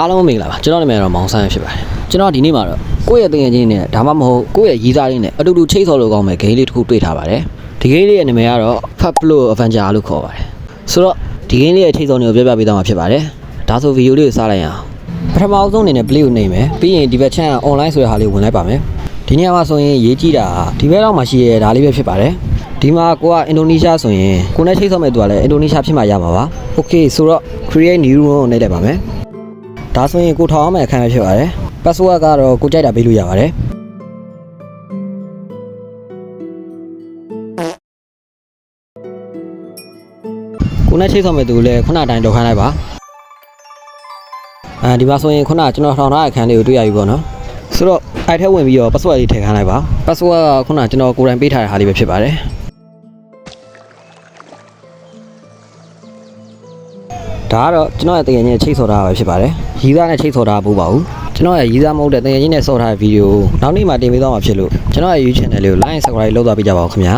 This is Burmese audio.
အားလုံးမင်္ဂလာပါကျွန်တော်နာမည်တော့မောင်ဆန်းဖြစ်ပါတယ်ကျွန်တော်ဒီနေ့မှာတော့ကိုယ့်ရဲ့တငယ်ချင်းနဲ့ဒါမှမဟုတ်ကိုယ့်ရဲ့ရီးသားလေးနဲ့အတူတူချိတ်ဆော်လို့ကောင်းမဲ့ဂိမ်းလေးတစ်ခုတွေ့ထားပါတယ်ဒီဂိမ်းလေးရဲ့နာမည်ကတော့ Fablo Avenger လို့ခေါ်ပါတယ်ဆိုတော့ဒီဂိမ်းလေးရဲ့ချိတ်ဆော်နေကိုပြောပြပေးသွားမှာဖြစ်ပါတယ်ဒါဆိုဗီဒီယိုလေးကိုစလိုက်ရအောင်ပထမအဆုံးအနေနဲ့ play ကိုနှိပ်မယ်ပြီးရင်ဒီဘက်ချမ်း online ဆိုတဲ့ဟာလေးဝင်လိုက်ပါမယ်ဒီနေရာမှာဆိုရင်ရေးကြည့်တာဒီဘက်တော့မှရှိရဲဒါလေးပဲဖြစ်ပါတယ်ဒီမှာကိုကအင်ဒိုနီးရှားဆိုရင်ကိုနဲ့ချိတ်ဆော်မဲ့သူကလည်းအင်ဒိုနီးရှားဖြစ်မှရမှာပါ okay ဆိုတော့ create new room ကိုနှိပ်လိုက်ပါမယ် ဒါဆိုရင်ကိုထောင်အောင်မဲ့အခန်းပဲဖြစ်ပါတယ် password ကတော့ကိုကြိုက်တာပေးလို့ရပါတယ်ကိုနဲ့ချိတ်ဆောင်မဲ့သူလည်းခုနအတိုင်းတော့ခိုင်းလိုက်ပါအဲဒီမှာဆိုရင်ခုနကျွန်တော်ထောင်ထားတဲ့အခန်းလေးကိုတွေ့ရပြီပေါ့နော်ဆိုတော့အဲ့ထဲဝင်ပြီးတော့ password လေးထည့်ခိုင်းလိုက်ပါ password ကခုနကျွန်တော်ကိုယ်တိုင်ပေးထားတဲ့ဟာလေးပဲဖြစ်ပါတယ် ဒါကတော့ကျွန်တော်ရဲ့တကယ်ချင်းချိတ်ဆော်ထားတာပဲဖြစ်ပါတယ်ရီးသားနဲ့ချိတ်ဆော်ထားဖို့ပါဘူးကျွန်တော်ရဲ့ရီးသားမဟုတ်တဲ့တကယ်ချင်းနဲ့ဆော်ထားတဲ့ဗီဒီယိုနောက်နေ့မှတင်ပေးသွားမှာဖြစ်လို့ကျွန်တော်ရဲ့ YouTube channel လေးကို like subscribe လုပ်သွားပေးကြပါဦးခင်ဗျာ